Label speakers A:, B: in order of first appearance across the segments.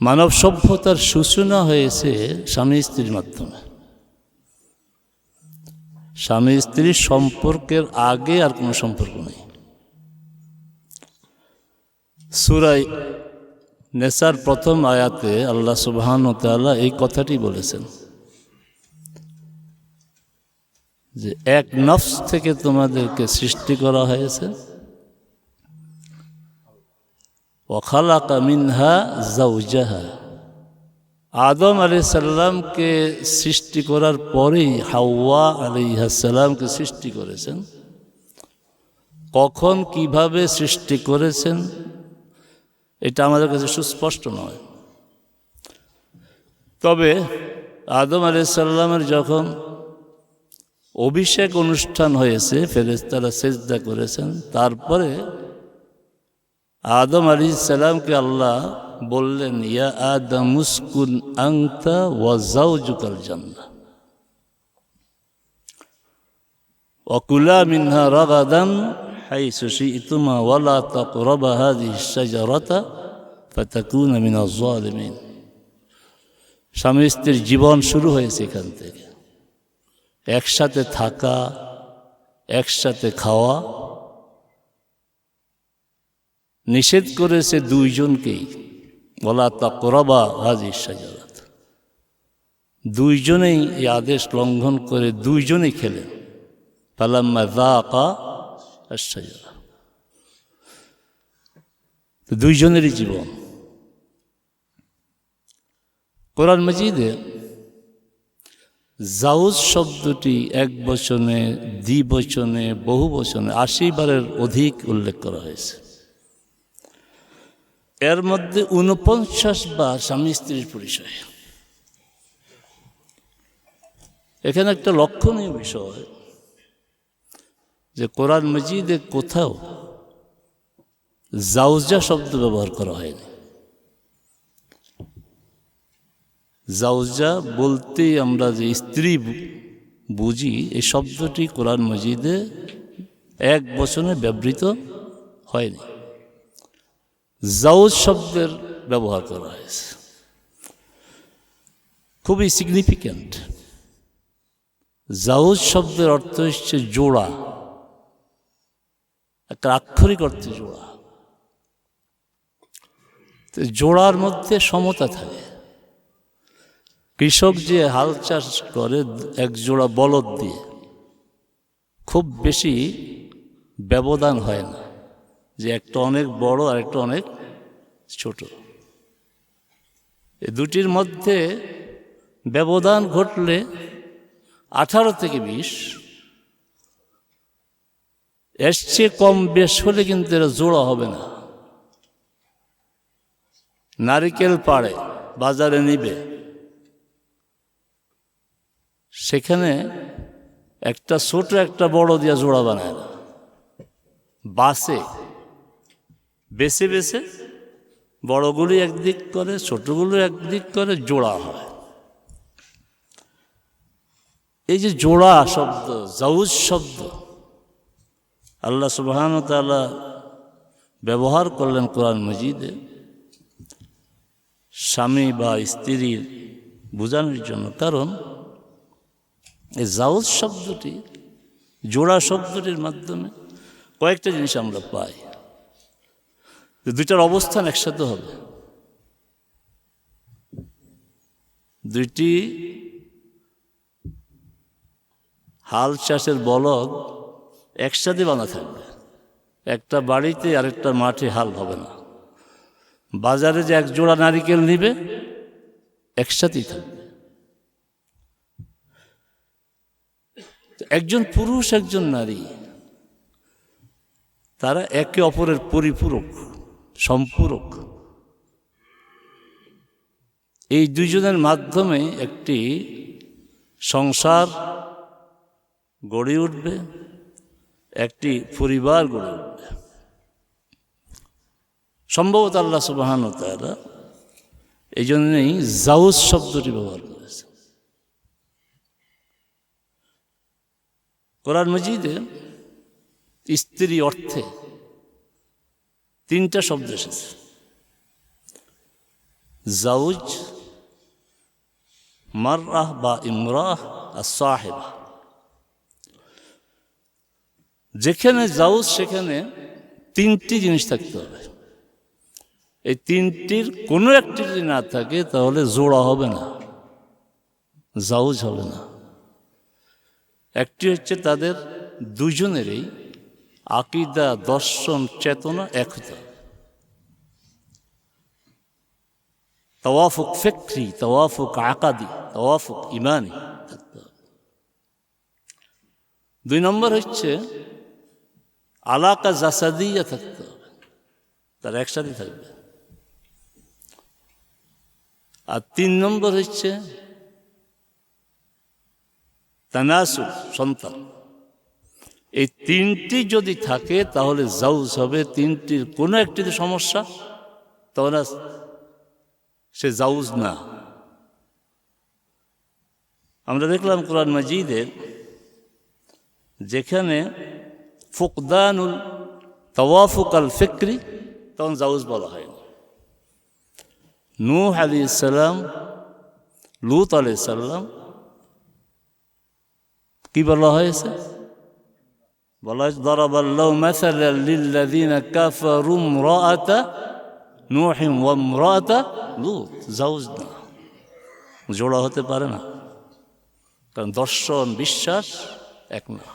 A: মানব সভ্যতার সূচনা হয়েছে স্বামী স্ত্রীর মাধ্যমে। স্বামী স্ত্রীর সম্পর্কের আগে আর কোনো সম্পর্ক নেই। সুরাই নেসার প্রথম আয়াতে আল্লাহ সুবহান তাআলা এই কথাটি বলেছেন যে, এক নফস থেকে তোমাদেরকে সৃষ্টি করা হয়েছে ওখালাকা মিনহা জাউজাহা আদম আলি সাল্লামকে সৃষ্টি করার পরেই হাওয়া আলিহাসাল্লামকে সৃষ্টি করেছেন। কখন কীভাবে সৃষ্টি করেছেন, এটা আমাদের কাছে সুস্পষ্ট নয়। তবে আদম আলি সাল্লামের যখন অভিষেক অনুষ্ঠান হয়েছে ফেরেস্তারা সেজদা করেছেন, তারপরে আদম আলী সালামকে আল্লাহ বললেন, ইয়া আদম উসকুন আংতা ওয়াজাউ জুকাল জান্না অকুলা মিনহা রগাদান হাই সুশি ইতুমা ওয়ালা তক রবা হাদি সাজারতা ফাতাকুন মিনা জালিমিন স্বামী স্ত্রীর জীবন শুরু হয়েছে এখান থেকে। একসাথে থাকা, একসাথে খাওয়া নিষেধ করেছে দুইজনকেই। বলা তা করবা হাজির সাজারাত দুইজনেই এই আদেশ লঙ্ঘন করে দুইজনেই খেলেন। পালাম্মা সাজারা তো দুইজনেরই জীবন। কোরআন মজিদে জাউজ শব্দটি এক বচনে দ্বিবচনে বহু বচনে আশি বারের অধিক উল্লেখ করা হয়েছে। এর মধ্যে উনপঞ্চাশ বার স্বামী স্ত্রীর পরিচয়। এখানে একটা লক্ষণীয় বিষয় যে কোরআন মজিদে কোথাও জাউজা শব্দ ব্যবহার করা হয়নি। জাউজা বলতে আমরা যে স্ত্রী বুঝি, এই শব্দটি কোরআন মজিদে এক বছরে ব্যবহৃত হয়নি। জাউজ শব্দের ব্যবহার করা হয়েছে। খুবই সিগনিফিক্যান্ট জাউজ শব্দের অর্থ হচ্ছে জোড়া। একটা আক্ষরিক অর্থে জোড়া। তো জোড়ার মধ্যে সমতা থাকে। কৃষক যে হাল চাষ করে এক জোড়া বলদ দিয়ে, খুব বেশি ব্যবধান হয় না। যে একটা অনেক বড় আর একটা অনেক ছোট। এ দুটির মধ্যে ব্যবধান ঘটলে আঠারো থেকে বিশ। এর চেয়ে কম বেশ হলে কিন্তু এরা জোড়া হবে না। নারিকেল পাড়ে, বাজারে নিবে। সেখানে একটা ছোট একটা বড় দিয়া জোড়া বানায় না বাসে বেছে বেছে বড়গুলি একদিক করে, ছোটগুলো একদিক করে জোড়া হয়। এই যে জোড়া শব্দ, জাউজ শব্দ, আল্লাহ সুবাহান তালা ব্যবহার করলেন কোরআন মজিদে। স্বামী বা স্ত্রীর বোঝানোর জন্য, কারণ এই জাউজ শব্দটি, জোড়া শব্দটির মাধ্যমে কয়েকটা জিনিস আমরা পাই। দুইটার অবস্থান একসাথে হবে। দুইটি হাল চাষের বলদ একসাথে বানা থাকবে। একটা বাড়িতে আরেকটা মাঠে হাল হবে না। বাজারে যে এক জোড়া নারিকেল নিবে, একসাথেই থাকবে। একজন পুরুষ, একজন নারী, তারা একে অপরের পরিপূরক। সম্পূরক। এই দুইজনের মাধ্যমে একটি সংসার গড়ে উঠবে, একটি পরিবার গড়ে উঠবে। সম্ভবত আল্লাহ সুবাহান তারা এই জন্যই জাউজ শব্দটি ব্যবহার করেছে কোরআন মজিদে স্ত্রী অর্থে তিনটা শব্দ এসেছে। জাউজ, মাররাহ বা ইমরাহ আর সাহেবা। যেখানে জাউজ, সেখানে তিনটি জিনিস থাকতে হবে। এই তিনটির কোনো একটি যদি না থাকে, তাহলে জোড়া হবে না, জাউজ হবে না। একটি হচ্ছে তাদের দুজনেরই আকিদা, দর্শন, চেতনা একতা। তওয়াফুক ফিক্রি, তওয়াফুক আকাদি, তওয়াফুক ইমানি দুই নম্বর হচ্ছে আলাকা জাসাদিয়া থাকতে হবে। তার একসাথে থাকবে। আর তিন নম্বর হচ্ছে তানাসুল, সন্তান। এই তিনটি যদি থাকে, তাহলে জাউজ হবে। তিনটির কোনো একটিতে সমস্যা তাহলে সে জাউজ না। আমরা দেখলাম কোরআন মাজিদের যেখানে ফুকদানুল তওয়াফুক আল ফিক্রি, তখন জাউজ বলা হয় না। নূহ আলী ইসাল্লাম লুত আলি সাল্লাম কি বলা হয়েছে? বলা হয়েছে দরাবাল্লাহ মাসালা লিল্লাযিনা কাফারু ইমরাআতা নূহ ওয়া ইমরাআতা লুত জাউজ না জোড়া হতে পারে না কারণ দর্শন বিশ্বাস এক না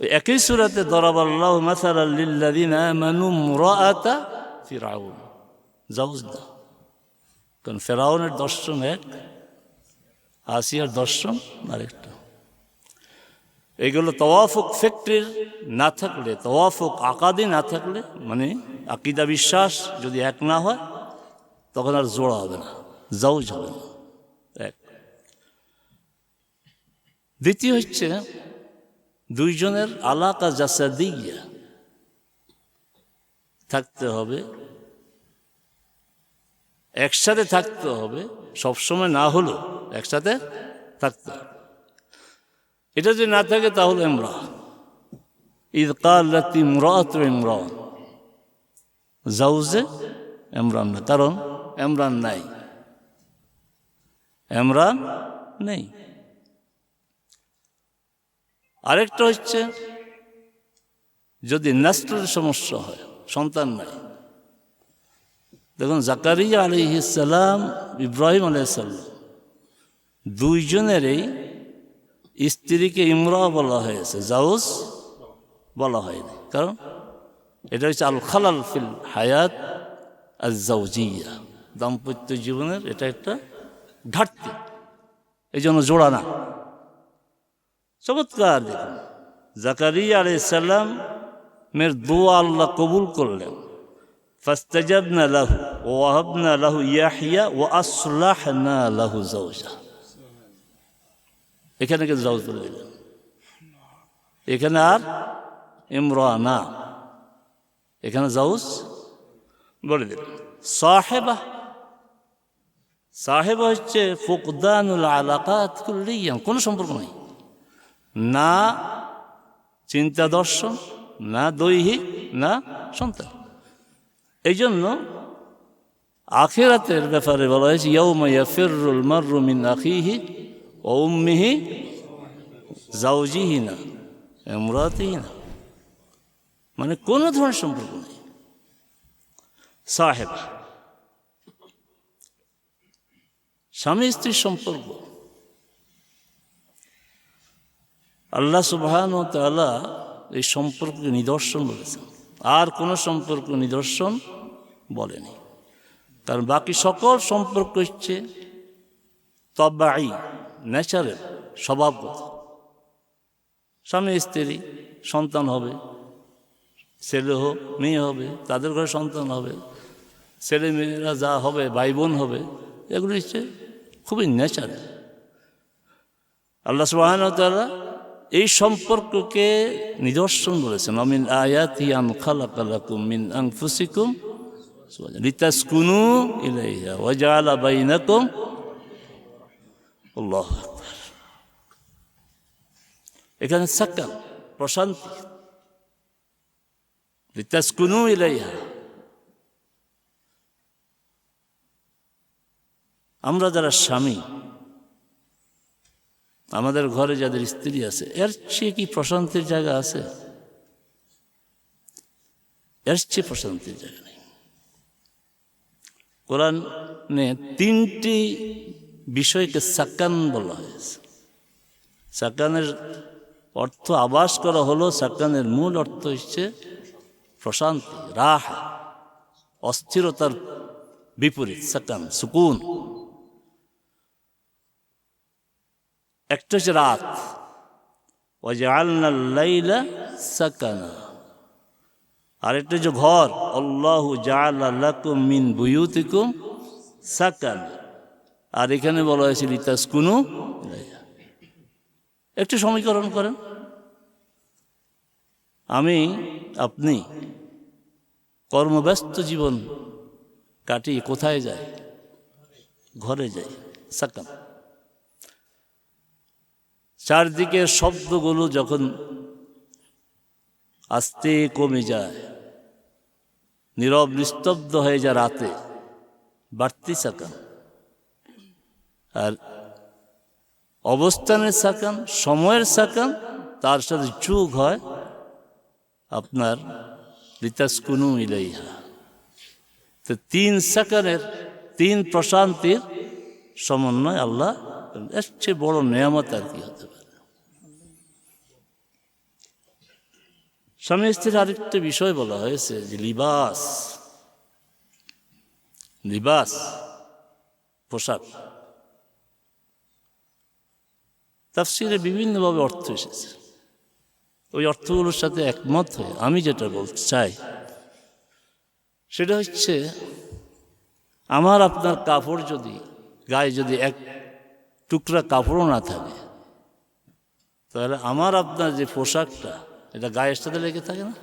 A: ওই একই সুরাতে দরাবাল্লাহ মাসালা লিল্লাযিনা আমানু ইমরাআতা ফিরআউন জাউজ না কারণ ফেরাউনের দর্শন এক আসিয়ার দর্শন আরেকটা এগুলো তওয়াফুক ফ্যাক্টরির না থাকলে, তওয়াফুক আকাদি না থাকলে মানে আকিদা বিশ্বাস যদি এক না হয়, তখন আর জোড়া হবে না, জাউজ হবে না। এক। দ্বিতীয় হচ্ছে দুইজনের আলাকা জাসাদিয়া থাকতে হবে, একসাথে থাকতে হবে, সবসময় না হলেও একসাথে থাকতে হবে। এটা যদি না থাকে তাহলে ইমরা ঈদ কাল্লাতি ইমরাত ইমরান। জাউজে ইমরান না কারণ এমরান নাই। ইমরান নেই। আরেকটা হচ্ছে, যদি নাস্টের সমস্যা হয়, সন্তান নাই। দেখুন, জাকারিয়া আলিহিসাল্লাম ইব্রাহিম আলাইসাল্লাম দুইজনেরই স্ত্রীকে ইমরা বলা হয়েছে, জাউজ বলা হয়নি। কারণ এটা হচ্ছে আল খালাল ফিল হায়াত আর জাউজিয়া দাম্পত্য জীবনের এটা একটা ঘাটতি। এই জন্য জোড়া না। চমৎকার দেখুন, জাকারিয়া আলাইসাল্লাম মের দোয়া আল্লাহ কবুল করলেন। ফাস্তাজাবনা লাহু ওয়াহাবনা লাহু ইয়াহিয়া ও আসলাহনা লাহু জাওজা এখানে কিন্তু জাউজ বলে দিলেন? এখানে আর ইমরানা। এখানে জাউজ বলে দিলেন। সাহেবা। সাহেবা হচ্ছে ফুকদানুল আলাকাত কুল্লিয়ান, কোনো সম্পর্ক নেই। না চিন্তা দর্শন, না দৈহিক, না সন্তান। এই জন্য আখেরাতের ব্যাপারে বলা হয়েছে ইয়ৌমাইয়া ফিরুল মাররু মিন আখিহি ও উম্মিহি জাউজিহি না এমরাতিহি না মানে কোনো ধরনের সম্পর্ক নেই। সাহেব, স্বামী স্ত্রীর সম্পর্ক। আল্লাহ সুবহান তালা এই সম্পর্ককে নিদর্শন বলেছেন। আর কোনো সম্পর্ক নিদর্শন বলেনি। কারণ বাকি সকল সম্পর্ক হচ্ছে তবাই ন্যাচারাল স্বভাবগত স্বামী, স্ত্রী, সন্তান হবে, ছেলে হোক, মেয়ে হবে, তাদের ঘরে সন্তান হবে, ছেলে মেয়েরা যা হবে ভাই বোন হবে, এগুলো হচ্ছে খুবই ন্যাচারাল আল্লাহ সুবাহতাল্লাহ এই সম্পর্ককে নিদর্শন বলেছেন অমিন আয়াতি আন খালাকালাকুম মিন আনফুসিকুম লিতাসকুনু ইলাইহা ওয়াজআলা বাইনাকুম এখানে সাক্কা প্রশান্তি। লিতাসকুনু ইলাইহা। আমরা যারা স্বামী, আমাদের ঘরে যাদের স্ত্রী আছে, এর চেয়ে কি প্রশান্তির জায়গা আছে? এর চেয়ে প্রশান্তির জায়গা নেই। কোরআনে তিনটি বিষয়কে সাকান বলা হয়েছে। সাকানের অর্থ আবাস করা হলো, সাকানের মূল অর্থ হচ্ছে প্রশান্তি, রাহ, অস্থিরতার বিপরীত, সাকান, সুকুন। একটা হচ্ছে রাত। ওয়াজআলনা লাইলা সাকানা। আর একটা যে ঘর। আল্লাহু জাআলা লাকুম মিন বুয়ুতিকুম সাকান। আর এখানে বলা হয়েছে লিতাসকুনু। ইলাইহা। একটু সমীকরণ করেন। আমি, আপনি, কর্মব্যস্ত জীবন কাটিয়ে কোথায় যাই? ঘরে যাই। সাকান চারদিকের শব্দগুলো যখন আস্তে কমে যায়, নীরব নিস্তব্ধ হয়ে যায় রাতে, বাড়তি সাকান আর অবস্থানের সাকান সময়ের সাকান তার সাথে যুগ হয় আপনার রিতাস লিতাসকুনু ইলাইহা। তো তিন সাকানের, তিন প্রশান্তির সমন্বয় আল্লাহ চেয়ে বড় নিয়ামত আর কি হতে পারে? স্বামী স্ত্রীর আরেকটা বিষয় বলা হয়েছে যে লিবাস লিবাস পোশাক। তাফসিরে বিভিন্নভাবে অর্থ এসেছে। ওই অর্থগুলোর সাথে একমত হয়ে আমি যেটা বলতে চাই, সেটা হচ্ছে আমার আপনার কাপড় যদি, গায়ে যদি এক টুকরা কাপড়ও না থাকে, তাহলে আমার আপনার যে পোশাকটা, এটা গায়ের সাথে লেগে থাকে না?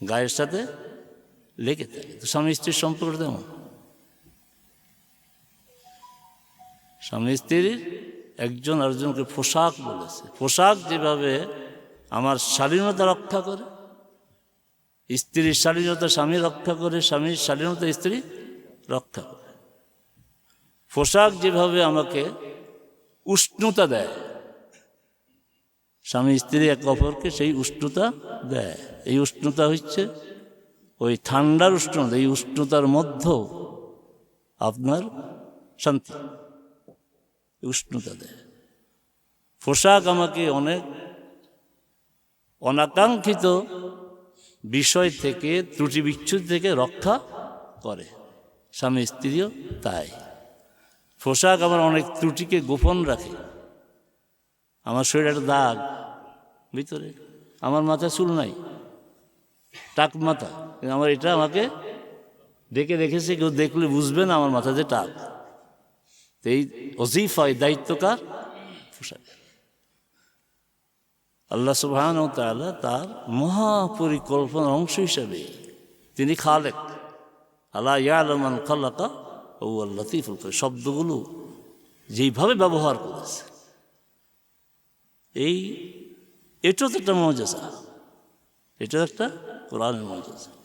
A: গায়ের সাথে লেগে থাকে। তো স্বামী স্ত্রীর সম্পর্ক তেমন। স্বামী স্ত্রীর একজন আরেকজনকে পোশাক বলেছে। পোশাক যেভাবে আমার শালীনতা রক্ষা করে, স্ত্রীর শালীনতা স্বামী রক্ষা করে, স্বামীর শালীনতা স্ত্রী রক্ষা করে। পোশাক যেভাবে আমাকে উষ্ণতা দেয়, স্বামী, স্ত্রী, এক অপরকে সেই উষ্ণতা দেয়। এই উষ্ণতা হচ্ছে ওই ঠান্ডার উষ্ণতা, এই উষ্ণতার মধ্যেও আপনার শান্তি। উষ্ণতা দেয়। পোশাক আমাকে অনেক অনাকাঙ্ক্ষিত বিষয় থেকে, ত্রুটি বিচ্ছুত থেকে রক্ষা করে। স্বামী স্ত্রীও তাই। পোশাক আমার অনেক ত্রুটিকে গোপন রাখে। আমার শরীরে একটা দাগ ভিতরে, আমার মাথায় চুল নাই, টাক মাথা। আমার এটা আমাকে ডেকে রেখেছে, কেউ দেখলে বুঝবে না আমার মাথাতে টাক। এই অজিফায় দায়িত্বকার পোশাক। আল্লাহ সুবহান ও তাআলা তার মহাপরিকল্পনার অংশ হিসাবে তিনি খালেক। আল্লাহ ইয়ালমান খালাকা ও লতিফুল শব্দগুলো যেইভাবে ব্যবহার করেছে। এই, এটাও তো একটা মজাজা। এটা একটা কোরআনের মজাজা।